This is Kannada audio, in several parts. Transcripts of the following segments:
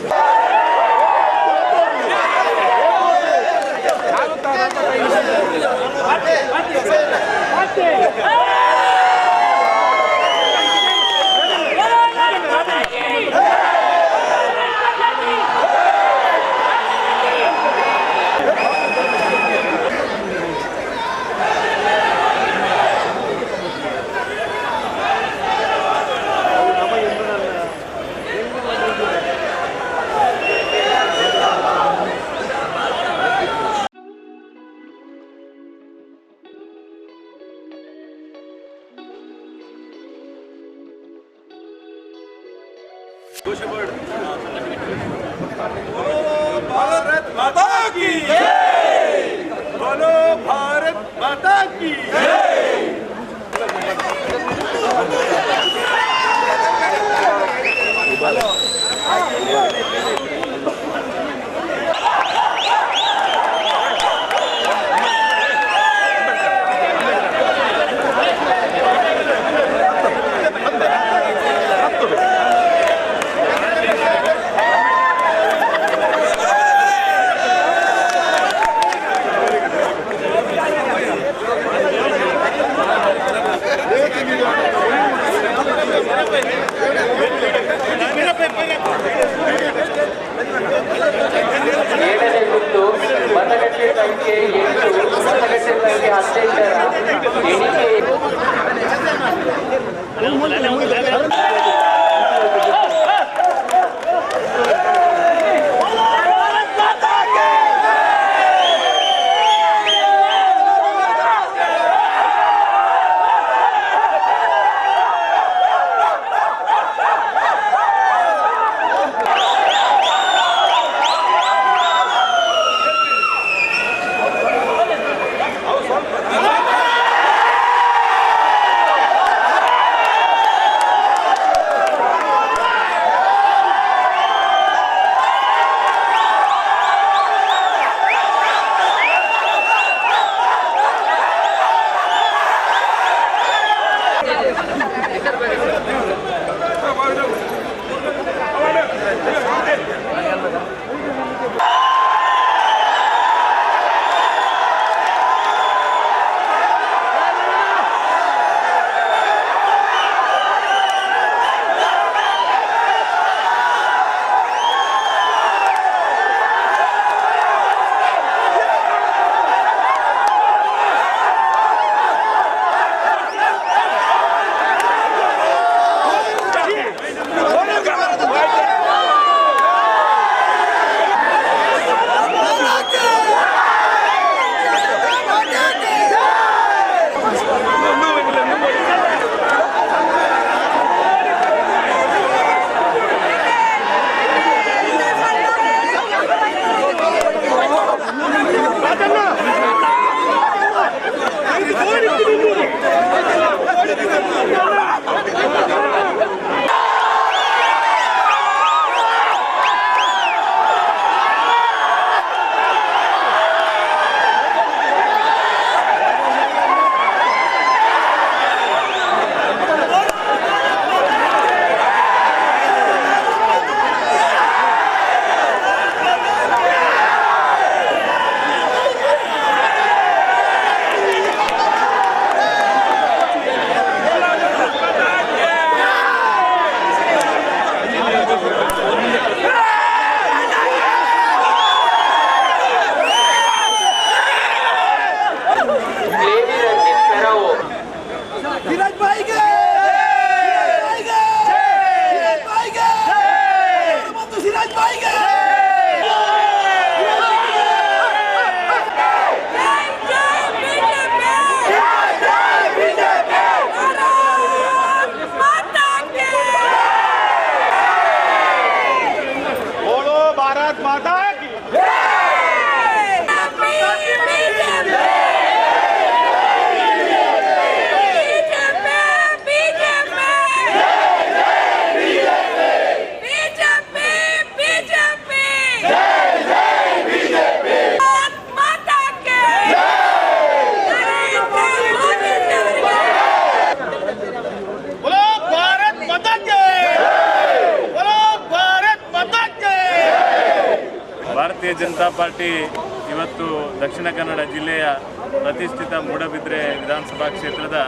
Hello. 괜히 ಜನತಾ ಪಾರ್ಟಿ ಇವತ್ತು ದಕ್ಷಿಣ ಕನ್ನಡ ಜಿಲ್ಲೆಯ ಪ್ರತಿಷ್ಠಿತ ಮೂಡಬಿದ್ರೆ ವಿಧಾನಸಭಾ ಕ್ಷೇತ್ರದ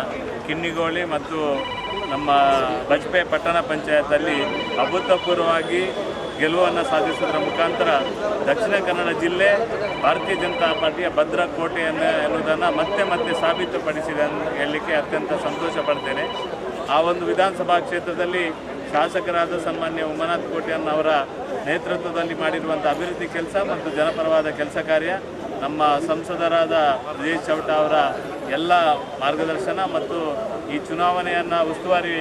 ಕಿನ್ನಿಗೋಳಿ ಮತ್ತು ನಮ್ಮ ಬಜ್ಪೆ ಪಟ್ಟಣ ಪಂಚಾಯತಲ್ಲಿ ಅಭೂತಪೂರ್ವವಾಗಿ ಗೆಲುವನ್ನು ಸಾಧಿಸುವುದರ ಮುಖಾಂತರ ದಕ್ಷಿಣ ಕನ್ನಡ ಜಿಲ್ಲೆ ಭಾರತೀಯ ಜನತಾ ಪಾರ್ಟಿಯ ಭದ್ರ ಕೋಟೆಯನ್ನು ಎನ್ನುವುದನ್ನು ಮತ್ತೆ ಮತ್ತೆ ಸಾಬೀತುಪಡಿಸಿದೆ ಅಂತ ಹೇಳಲಿಕ್ಕೆ ಅತ್ಯಂತ ಸಂತೋಷ ಪಡ್ತೇನೆ. ಆ ಒಂದು ವಿಧಾನಸಭಾ ಕ್ಷೇತ್ರದಲ್ಲಿ ಶಾಸಕರಾದ ಸನ್ಮಾನ್ಯ ಉಮನಾಥ್ ಕೋಟೆಯನ್ನು ಅವರ ನೇತೃತ್ವದಲ್ಲಿ ಮಾಡಿರುವಂಥ ಅಭಿವೃದ್ಧಿ ಕೆಲಸ ಮತ್ತು ಜನಪರವಾದ ಕೆಲಸ ಕಾರ್ಯ, ನಮ್ಮ ಸಂಸದರಾದ ಬ್ರಿಜೇಶ್ ಚೌಟ ಅವರ ಎಲ್ಲ ಮಾರ್ಗದರ್ಶನ ಮತ್ತು ಈ ಚುನಾವಣೆಯನ್ನು ಉಸ್ತುವಾರಿ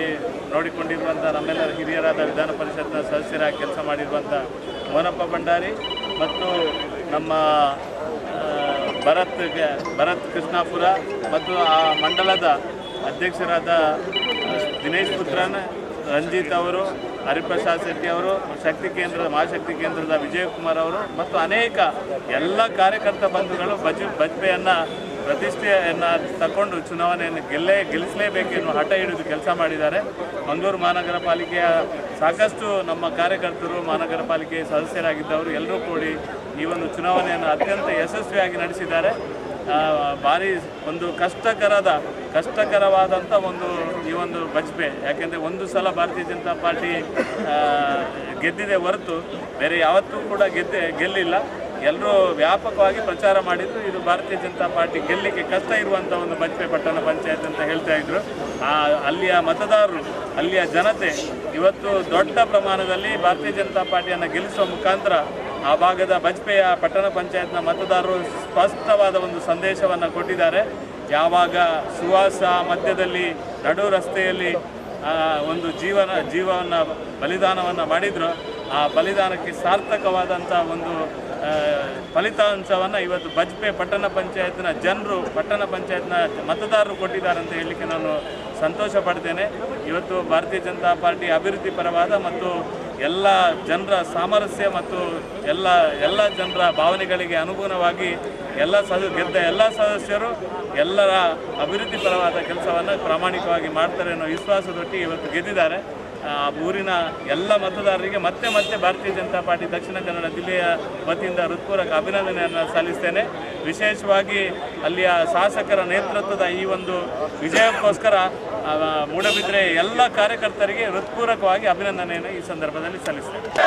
ನೋಡಿಕೊಂಡಿರುವಂಥ ನಮ್ಮೆಲ್ಲರ ಹಿರಿಯರಾದ ವಿಧಾನ ಪರಿಷತ್ನ ಸದಸ್ಯರಾಗಿ ಕೆಲಸ ಮಾಡಿರುವಂಥ ಮೋನಪ್ಪ ಭಂಡಾರಿ ಮತ್ತು ನಮ್ಮ ಭರತ್ ಭರತ್ ಕೃಷ್ಣಾಪುರ ಮತ್ತು ಆ ಮಂಡಲದ ಅಧ್ಯಕ್ಷರಾದ ದಿನೇಶ್ ಪುತ್ರನ್ ರಂಜಿತ್ ಅವರು, ಹರಿಪ್ರಸಾದ್ ಶೆಟ್ಟಿ ಅವರು, ಶಕ್ತಿ ಕೇಂದ್ರದ, ಮಹಾಶಕ್ತಿ ಕೇಂದ್ರದ ವಿಜಯಕುಮಾರ್ ಅವರು ಮತ್ತು ಅನೇಕ ಎಲ್ಲ ಕಾರ್ಯಕರ್ತ ಬಂಧುಗಳು ಬಜ್, ಬಜ್ಪೆಯನ್ನು ಪ್ರತಿಷ್ಠೆಯನ್ನು ತಗೊಂಡು ಚುನಾವಣೆಯನ್ನು ಗೆಲ್ಲೇ, ಗೆಲ್ಲಿಸಲೇಬೇಕೆನ್ನುವ ಹಠ ಹಿಡಿದು ಕೆಲಸ ಮಾಡಿದ್ದಾರೆ. ಮಂಗಳೂರು ಮಹಾನಗರ ಪಾಲಿಕೆಯ ಸಾಕಷ್ಟು ನಮ್ಮ ಕಾರ್ಯಕರ್ತರು, ಮಹಾನಗರ ಪಾಲಿಕೆ ಸದಸ್ಯರಾಗಿದ್ದವರು ಎಲ್ಲರೂ ಕೂಡಿ ಈ ಒಂದು ಚುನಾವಣೆಯನ್ನು ಅತ್ಯಂತ ಯಶಸ್ವಿಯಾಗಿ ನಡೆಸಿದ್ದಾರೆ. ಭಾರಿ ಒಂದು ಕಷ್ಟಕರದ ಕಷ್ಟಕರವಾದಂಥ ಒಂದು ಈ ಒಂದು ಬಜ್ಪೆ. ಯಾಕೆಂದರೆ ಒಂದು ಸಲ ಭಾರತೀಯ ಜನತಾ ಪಾರ್ಟಿ ಗೆದ್ದಿದೆ ಹೊರತು ಬೇರೆ ಯಾವತ್ತೂ ಕೂಡ ಗೆದ್ದೆ, ಗೆಲ್ಲಿಲ್ಲ. ಎಲ್ಲರೂ ವ್ಯಾಪಕವಾಗಿ ಪ್ರಚಾರ ಮಾಡಿದ್ರು ಇದು ಭಾರತೀಯ ಜನತಾ ಪಾರ್ಟಿ ಗೆಲ್ಲಿಕ್ಕೆ ಕಷ್ಟ ಇರುವಂಥ ಒಂದು ಬಜ್ಪೆ ಪಟ್ಟಣ ಪಂಚಾಯತ್ ಅಂತ ಹೇಳ್ತಾ ಇದ್ರು. ಆ, ಅಲ್ಲಿಯ ಮತದಾರರು, ಅಲ್ಲಿಯ ಜನತೆ ಇವತ್ತು ದೊಡ್ಡ ಪ್ರಮಾಣದಲ್ಲಿ ಭಾರತೀಯ ಜನತಾ ಪಾರ್ಟಿಯನ್ನು ಗೆಲ್ಲಿಸುವ ಮುಖಾಂತರ ಆ ಭಾಗದ ಬಜ್ಪೆಯ ಪಟ್ಟಣ ಪಂಚಾಯತ್ನ ಮತದಾರರು ಸ್ಪಷ್ಟವಾದ ಒಂದು ಸಂದೇಶವನ್ನು ಕೊಟ್ಟಿದ್ದಾರೆ. ಯಾವಾಗ ಸುವಾಸ ಮಧ್ಯದಲ್ಲಿ ನಡು ರಸ್ತೆಯಲ್ಲಿ ಒಂದು ಜೀವನ, ಜೀವವನ್ನು, ಬಲಿದಾನವನ್ನು ಮಾಡಿದ್ರು. ಆ ಬಲಿದಾನಕ್ಕೆ ಸಾರ್ಥಕವಾದಂಥ ಒಂದು ಫಲಿತಾಂಶವನ್ನು ಇವತ್ತು ಬಜ್ಪೆ ಪಟ್ಟಣ ಪಂಚಾಯತ್ನ ಜನರು, ಪಟ್ಟಣ ಪಂಚಾಯತ್ನ ಮತದಾರರು ಕೊಟ್ಟಿದ್ದಾರೆ ಅಂತ ಹೇಳಲಿಕ್ಕೆ ನಾನು ಸಂತೋಷ ಪಡ್ತೇನೆ. ಇವತ್ತು ಭಾರತೀಯ ಜನತಾ ಪಾರ್ಟಿ ಅಭಿವೃದ್ಧಿ ಪರವಾದ ಮತ್ತು ಎಲ್ಲ ಜನರ ಸಾಮರಸ್ಯ ಮತ್ತು ಎಲ್ಲ ಎಲ್ಲ ಜನರ ಭಾವನೆಗಳಿಗೆ ಅನುಗುಣವಾಗಿ ಎಲ್ಲ ಸದ, ಗೆದ್ದ ಎಲ್ಲ ಸದಸ್ಯರು ಎಲ್ಲರ ಅಭಿವೃದ್ಧಿ ಪರವಾದ ಕೆಲಸವನ್ನು ಪ್ರಾಮಾಣಿಕವಾಗಿ ಮಾಡ್ತಾರೆ ಅನ್ನೋ ವಿಶ್ವಾಸದೊಟ್ಟಿಗೆ ಇವತ್ತು ಗೆದ್ದಿದ್ದಾರೆ. ಆ, ಊರಿನ ಎಲ್ಲ ಮತದಾರರಿಗೆ ಮತ್ತೆ ಮತ್ತೆ ಭಾರತೀಯ ಜನತಾ ಪಾರ್ಟಿ ದಕ್ಷಿಣ ಕನ್ನಡ ಜಿಲ್ಲೆಯ ವತಿಯಿಂದ ಹೃತ್ಪೂರ್ವಕ ಅಭಿನಂದನೆಯನ್ನು ಸಲ್ಲಿಸ್ತೇನೆ. ವಿಶೇಷವಾಗಿ ಅಲ್ಲಿಯ ಶಾಸಕರ ನೇತೃತ್ವದ ಈ ಒಂದು ವಿಜಯಕ್ಕೋಸ್ಕರ ಮೂಡಬಿದ್ರೆ ಎಲ್ಲ ಕಾರ್ಯಕರ್ತರಿಗೆ ಹೃತ್ಪೂರ್ವಕವಾಗಿ ಅಭಿನಂದನೆಯನ್ನು ಈ ಸಂದರ್ಭದಲ್ಲಿ ಸಲ್ಲಿಸುತ್ತೇನೆ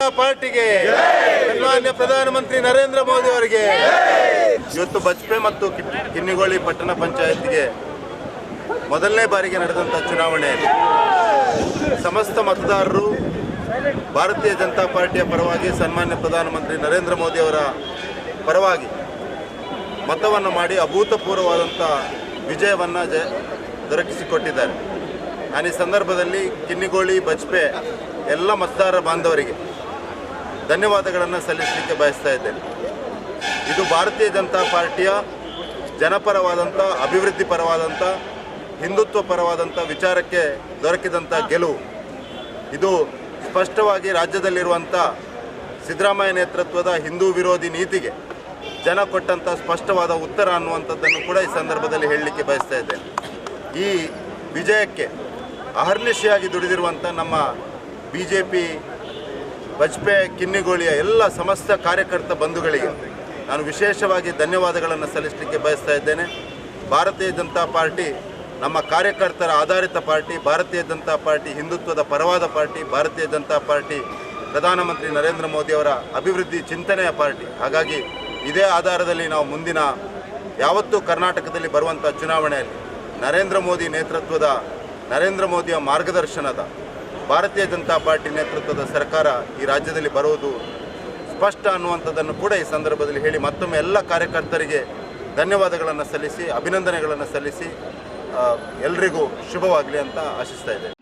ಪಾರ್ಟಿಗೆ ಸನ್ಮಾನ್ಯ ಪ್ರಧಾನಮಂತ್ರಿ ನರೇಂದ್ರ ಮೋದಿ ಅವರಿಗೆ ಇವತ್ತು ಬಜ್ಪೆ ಮತ್ತು ಕಿನ್ನಿಗೋಳಿ ಪಟ್ಟಣ ಪಂಚಾಯತ್ಗೆ ಮೊದಲನೇ ಬಾರಿಗೆ ನಡೆದಂಥ ಚುನಾವಣೆಯಲ್ಲಿ ಸಮಸ್ತ ಮತದಾರರು ಭಾರತೀಯ ಜನತಾ ಪಾರ್ಟಿಯ ಪರವಾಗಿ ಸನ್ಮಾನ್ಯ ಪ್ರಧಾನಮಂತ್ರಿ ನರೇಂದ್ರ ಮೋದಿ ಅವರ ಪರವಾಗಿ ಮತವನ್ನು ಮಾಡಿ ಅಭೂತಪೂರ್ವವಾದಂಥ ವಿಜಯವನ್ನು ಜ ದೊರಕಿಸಿಕೊಟ್ಟಿದ್ದಾರೆ. ನಾನು ಈ ಸಂದರ್ಭದಲ್ಲಿ ಕಿನ್ನಿಗೋಳಿ ಬಜ್ಪೆ ಎಲ್ಲ ಮತದಾರ ಬಾಂಧವರಿಗೆ ಧನ್ಯವಾದಗಳನ್ನು ಸಲ್ಲಿಸಲಿಕ್ಕೆ ಬಯಸ್ತಾ ಇದ್ದೇನೆ. ಇದು ಭಾರತೀಯ ಜನತಾ ಪಾರ್ಟಿಯ ಜನಪರವಾದಂಥ ಅಭಿವೃದ್ಧಿ ಪರವಾದಂಥ ಹಿಂದುತ್ವ ಪರವಾದಂಥ ವಿಚಾರಕ್ಕೆ ದೊರಕಿದಂಥ ಗೆಲುವು. ಇದು ಸ್ಪಷ್ಟವಾಗಿ ರಾಜ್ಯದಲ್ಲಿರುವಂಥ ಸಿದ್ದರಾಮಯ್ಯ ನೇತೃತ್ವದ ಹಿಂದೂ ವಿರೋಧಿ ನೀತಿಗೆ ಜನ ಕೊಟ್ಟಂಥ ಸ್ಪಷ್ಟವಾದ ಉತ್ತರ ಅನ್ನುವಂಥದ್ದನ್ನು ಕೂಡ ಈ ಸಂದರ್ಭದಲ್ಲಿ ಹೇಳಲಿಕ್ಕೆ ಬಯಸ್ತಾ ಇದ್ದೇನೆ. ಈ ವಿಜಯಕ್ಕೆ ಅಹರ್ನಿಶಿಯಾಗಿ ದುಡಿದಿರುವಂಥ ನಮ್ಮ ಬಿ ಜೆ ಪಿ ಬಜ್ಪೆ, ಕಿನ್ನಿಗೋಳಿಯ ಎಲ್ಲ ಸಮಸ್ತ ಕಾರ್ಯಕರ್ತ ಬಂಧುಗಳಿಗೆ ನಾನು ವಿಶೇಷವಾಗಿ ಧನ್ಯವಾದಗಳನ್ನು ಸಲ್ಲಿಸಲಿಕ್ಕೆ ಬಯಸ್ತಾ ಇದ್ದೇನೆ. ಭಾರತೀಯ ಜನತಾ ಪಾರ್ಟಿ, ನಮ್ಮ ಕಾರ್ಯಕರ್ತರ ಆಧಾರಿತ ಪಾರ್ಟಿ, ಭಾರತೀಯ ಜನತಾ ಪಾರ್ಟಿ ಹಿಂದುತ್ವದ ಪರವಾದ ಪಾರ್ಟಿ, ಭಾರತೀಯ ಜನತಾ ಪಾರ್ಟಿ ಪ್ರಧಾನಮಂತ್ರಿ ನರೇಂದ್ರ ಮೋದಿಯವರ ಅಭಿವೃದ್ಧಿ ಚಿಂತನೆಯ ಪಾರ್ಟಿ. ಹಾಗಾಗಿ ಇದೇ ಆಧಾರದಲ್ಲಿ ನಾವು ಮುಂದಿನ ಯಾವತ್ತೂ ಕರ್ನಾಟಕದಲ್ಲಿ ಬರುವಂಥ ಚುನಾವಣೆಯಲ್ಲಿ ನರೇಂದ್ರ ಮೋದಿ ನೇತೃತ್ವದ ನರೇಂದ್ರ ಮೋದಿಯ ಮಾರ್ಗದರ್ಶನದ ಭಾರತೀಯ ಜನತಾ ಪಾರ್ಟಿ ನೇತೃತ್ವದ ಸರ್ಕಾರ ಈ ರಾಜ್ಯದಲ್ಲಿ ಬರುವುದು ಸ್ಪಷ್ಟ ಅನ್ನುವಂಥದ್ದನ್ನು ಕೂಡ ಈ ಸಂದರ್ಭದಲ್ಲಿ ಹೇಳಿ ಮತ್ತೊಮ್ಮೆ ಎಲ್ಲ ಕಾರ್ಯಕರ್ತರಿಗೆ ಧನ್ಯವಾದಗಳನ್ನು ಸಲ್ಲಿಸಿ, ಅಭಿನಂದನೆಗಳನ್ನು ಸಲ್ಲಿಸಿ ಎಲ್ರಿಗೂ ಶುಭವಾಗಲಿ ಅಂತ ಆಶಿಸ್ತಾ ಇದ್ದೇನೆ.